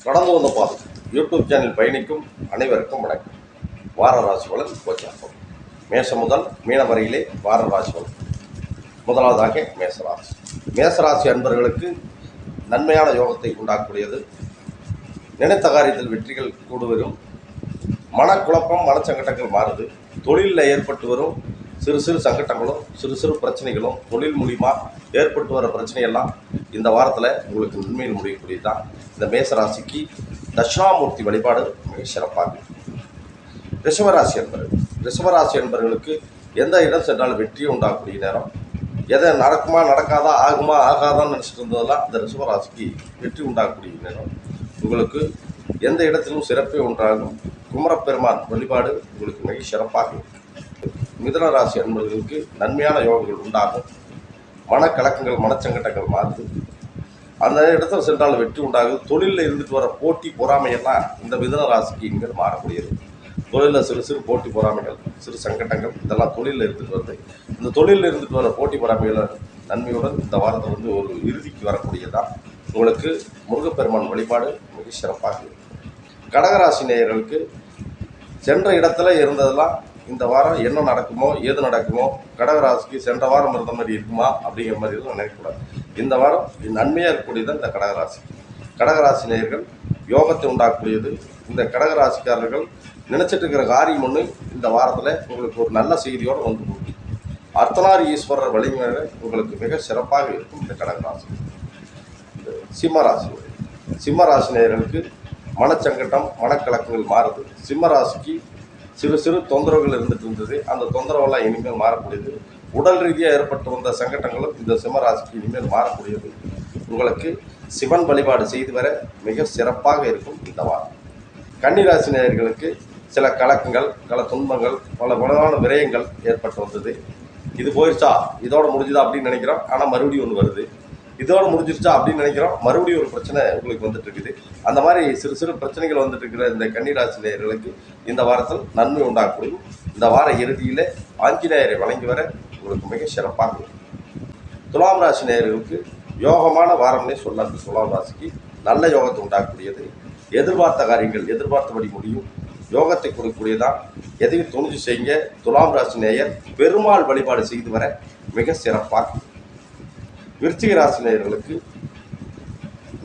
கடந்து வந்த பாதை. யூடியூப் சேனல் பயணிக்கும் அனைவருக்கும் வணக்கம். வார ராசி பலன் கோச்சாரம் மேசம் முதல் மீன வரையிலே வார ராசி பலன். முதலாவதாக மேசராசி மேசராசி அன்பர்களுக்கு நன்மையான யோகத்தை உண்டாக்கக்கூடியது. நினைத்த காரியத்தில் வெற்றிகள் கூடுவரும் மனக்குழப்பம் மனச்சங்கட்டங்கள் மாறுது. தொழிலில் ஏற்பட்டு வரும் சிறு சிறு சங்கட்டங்களும் சிறு சிறு பிரச்சனைகளும் தொழில் மூலிமா ஏற்பட்டு வர பிரச்சனையெல்லாம் இந்த வாரத்தில் உங்களுக்கு உண்மையில் முடியக்கூடியது தான் இந்த மேசராசிக்கு தட்சிணாமூர்த்தி வழிபாடு மிக சிறப்பாக ரிஷபராசி என்பர்கள். ரிஷபராசி என்பவர்களுக்கு எந்த இடம் சென்றாலும் வெற்றியை உண்டாகக்கூடிய நேரம். எதை நடக்குமா நடக்காதா ஆகுமா ஆகாதான்னு நினச்சிட்டு இருந்ததெல்லாம் இந்த ரிஷபராசிக்கு வெற்றி உண்டாகக்கூடிய நேரம். உங்களுக்கு எந்த இடத்திலும் சிறப்பே உண்டாகும். குமரப்பெருமான் வழிபாடு உங்களுக்கு மிக சிறப்பாக இருக்கும். மிதன ராசி அன்பர்களுக்கு நன்மையான யோகங்கள் உண்டாகும். மனக்கலக்கங்கள் மனச்சங்கட்டங்கள் மாறுது. அந்த இடத்துல சென்றால் வெற்றி உண்டாகுது. தொழிலில் இருந்துட்டு வர போட்டி பொறாமையெல்லாம் இந்த மிதன ராசிக்கு இங்கே மாறக்கூடியது. தொழிலில் சிறு சிறு போட்டி பொறாமைகள் சிறு சங்கட்டங்கள் இதெல்லாம் தொழிலில் இருந்துட்டு வருது. இந்த தொழிலில் இருந்துட்டு வர போட்டி பொறாமைகளை நன்மையுடன் இந்த வாரத்தில் வந்து ஒரு இறுதிக்கு வரக்கூடியதான் உங்களுக்கு முருகப்பெருமான் வழிபாடு மிக சிறப்பாக இருக்கும். கடகராசி நேயர்களுக்கு சென்ற இடத்துல இருந்ததெல்லாம் இந்த வாரம் என்ன நடக்குமோ ஏது நடக்குமோ கடகராசிக்கு சென்ற வாரம் இருந்த மாதிரி இருக்குமா அப்படிங்கிற மாதிரி எதுவும் நினைக்கக்கூடாது. இந்த வாரம் நன்மையாக இருக்கக்கூடியது இந்த கடகராசி. கடகராசி நேயர்கள் யோகத்தை உண்டாக்கக்கூடியது. இந்த கடகராசிக்காரர்கள் நினைச்சிட்டு இருக்கிற காரியம் ஒன்று இந்த வாரத்தில் உங்களுக்கு ஒரு நல்ல செய்தியோடு வந்து கொடுக்கும் அர்த்தனாரி ஈஸ்வரர் வழிமுறை உங்களுக்கு மிக சிறப்பாக இருக்கும் இந்த கடகராசி. சிம்மராசி சிம்மராசி நேயர்களுக்கு மனச்சங்கட்டம் மனக்கலக்கங்கள் மாறுது. சிம்மராசிக்கு சிறு சிறு தொந்தரவுகள் இருந்துட்டு இருந்தது. அந்த தொந்தரவெல்லாம் இனிமேல் மாறக்கூடியது. உடல் ரீதியாக ஏற்பட்டு வந்த சங்கட்டங்களும் இந்த சிம்மராசிக்கு இனிமேல் மாறக்கூடியது. உங்களுக்கு சிவன் வழிபாடு செய்து வர மிக சிறப்பாக இருக்கும் இந்த வாரம். கன்னிராசி நேயர்களுக்கு சில கலக்கங்கள் பல துன்பங்கள் பல குணமான விரயங்கள் ஏற்பட்டு வந்தது. இது போயிடுச்சா இதோட முடிஞ்சுதா அப்படின்னு நினைக்கிறோம். ஆனால் மறுபடியும் ஒன்று வருது. இதோட முடிஞ்சிருச்சா அப்படின்னு நினைக்கிறோம். மறுபடியும் ஒரு பிரச்சனை உங்களுக்கு வந்துட்டு இருக்குது. அந்த மாதிரி சிறு சிறு பிரச்சனைகள் வந்துட்டு இருக்கிற இந்த கன்னிராசி நேயர்களுக்கு இந்த வாரத்தில் நன்மை உண்டாகக்கூடிய இந்த வார இறுதியில் ஆஞ்சநேயரை வழங்கி வர உங்களுக்கு மிக சிறப்பாக இருக்கும். துலாம் ராசி நேயர்களுக்கு யோகமான வாரம்னே சொல்லலாம் இந்த துலாம் ராசிக்கு நல்ல யோகத்தை உண்டாக்கக்கூடியது எதிர்பார்த்த காரியங்கள் எதிர்பார்த்தபடி முடியும். யோகத்தை கொடுக்கக்கூடியதான். எதையும் துணிஞ்சு செய்யுங்க. துலாம் ராசி நேயர் பெருமாள் வழிபாடு செய்து வர மிக சிறப்பாக விருச்சிக ராசினியர்களுக்கு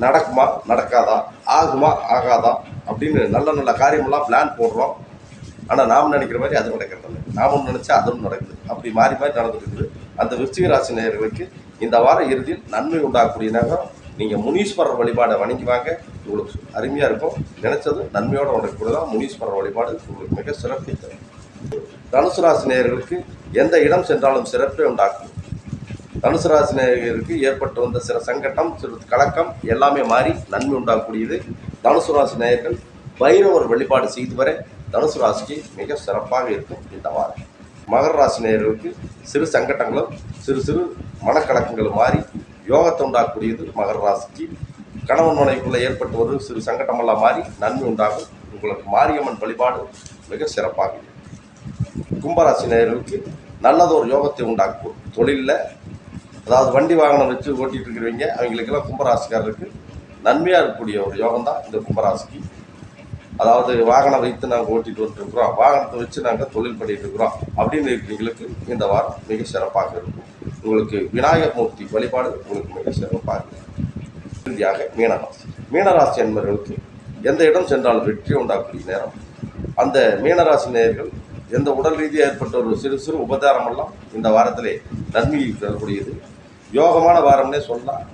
நடக்குமா நடக்காதா ஆகுமா ஆகாதா அப்படின்னு நல்ல நல்ல காரியமெல்லாம் பிளான் போடுறோம். ஆனால் நாம் நினைக்கிற மாதிரி அது நடக்கிறது இல்லை. நாம் ஒன்று நினச்சா அதுவும் நடக்குது. அப்படி மாறி மாறி நடந்துருக்குது அந்த விருச்சிக ராசி நேயர்களுக்கு இந்த வார இறுதியில் நன்மை உண்டாகக்கூடிய நேரம் நீங்கள் முனீஸ்வரர் வழிபாடை வணங்கி வாங்க. உங்களுக்கு அருமையாக இருக்கும். நினச்சது நன்மையோடு நடக்கக்கூடிய தான் முனீஸ்வரர் வழிபாடு உங்களுக்கு மிக சிறப்பு தரும். தனுசு ராசி நேயர்களுக்கு எந்த இடம் சென்றாலும் சிறப்பை உண்டாக்கும். தனுசு ராசி நேயர்களுக்கு ஏற்பட்டு வந்த சில சங்கட்டம் சிறு கலக்கம் எல்லாமே மாறி நன்மை உண்டாகக்கூடியது. தனுசு ராசி நேயர்கள் பைரவர் வழிபாடு செய்து வர தனுசு ராசிக்கு மிக சிறப்பாக இருக்கும் இந்த வாரம். மகர ராசி நேயர்களுக்கு சிறு சங்கட்டங்களும் சிறு சிறு மனக்கலக்கங்களும் மாறி யோகத்தை உண்டாக்கக்கூடியது மகர ராசிக்கு. கணவன் மனைவிக்குள்ளே ஏற்பட்டு வரும் சிறு சங்கட்டமெல்லாம் மாறி நன்மை உண்டாகும். உங்களுக்கு மாரியம்மன் வழிபாடு மிக சிறப்பாக இருக்கும். கும்பராசி நேயர்களுக்கு நல்லதொரு யோகத்தை உண்டாக்கும். தொழிலில் அதாவது வண்டி வாகனம் வச்சு ஓட்டிகிட்டு இருக்கிறவங்க அவங்களுக்கெல்லாம் கும்பராசிக்காரருக்கு நன்மையாக இருக்கக்கூடிய ஒரு யோகம் தான் இந்த கும்பராசிக்கு. அதாவது வாகனம் வைத்து நாங்கள் ஓட்டிகிட்டு வந்துருக்குறோம் வாகனத்தை வச்சு நாங்கள் தொழில் பண்ணிகிட்டு இருக்கிறோம் அப்படின்னு இருக்கிறவங்களுக்கு இந்த வாரம் மிக சிறப்பாக இருக்கும். உங்களுக்கு விநாயகர் மூர்த்தி வழிபாடு உங்களுக்கு மிக சிறப்பாக இருக்கும். இறுதியாக மீனராசி. மீனராசி என்பவர்களுக்கு எந்த இடம் சென்றாலும் வெற்றி உண்டாக்கூடிய நேரம். அந்த மீனராசி நேயர்கள் எந்த உடல் ரீதியாக ஏற்பட்ட ஒரு சிறு சிறு உபதாரமெல்லாம் இந்த வாரத்திலே நன்மையை தரக்கூடியது. யோகமான வாரம்னே சொல்லலாம்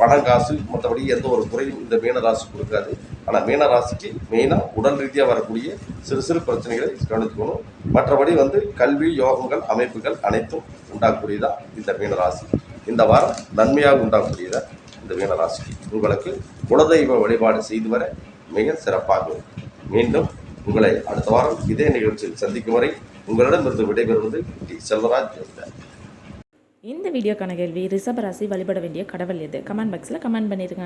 பணம் காசு மற்றபடி எந்த ஒரு குறையும் இந்த மீனராசி கொடுக்காது. ஆனால் மீனராசிக்கு மெயினாக உடல் ரீதியாக வரக்கூடிய சிறு சிறு பிரச்சனைகளை கவனித்துக்கணும். மற்றபடி வந்து கல்வி யோகங்கள் அமைப்புகள் அனைத்தும் உண்டாகக்கூடியதா இந்த மீனராசி. இந்த வாரம் நன்மையாக உண்டாகக்கூடியதா இந்த மீனராசிக்கு உங்களுக்கு குலதெய்வ வழிபாடு செய்து வர மிக சிறப்பாக மீண்டும் உங்களை அடுத்த வாரம் இதே நிகழ்ச்சியில் சந்திக்கும் வரை உங்களிடமிருந்து விடைபெறுவது டி. செல்வராஜ். ஜோதிடர் இந்த வீடியோக்கான கேள்வி ரிஷபராசி வழிபட வேண்டிய கடவுள் எது? கமெண்ட் பாக்ஸில் கமெண்ட் பண்ணிடுங்க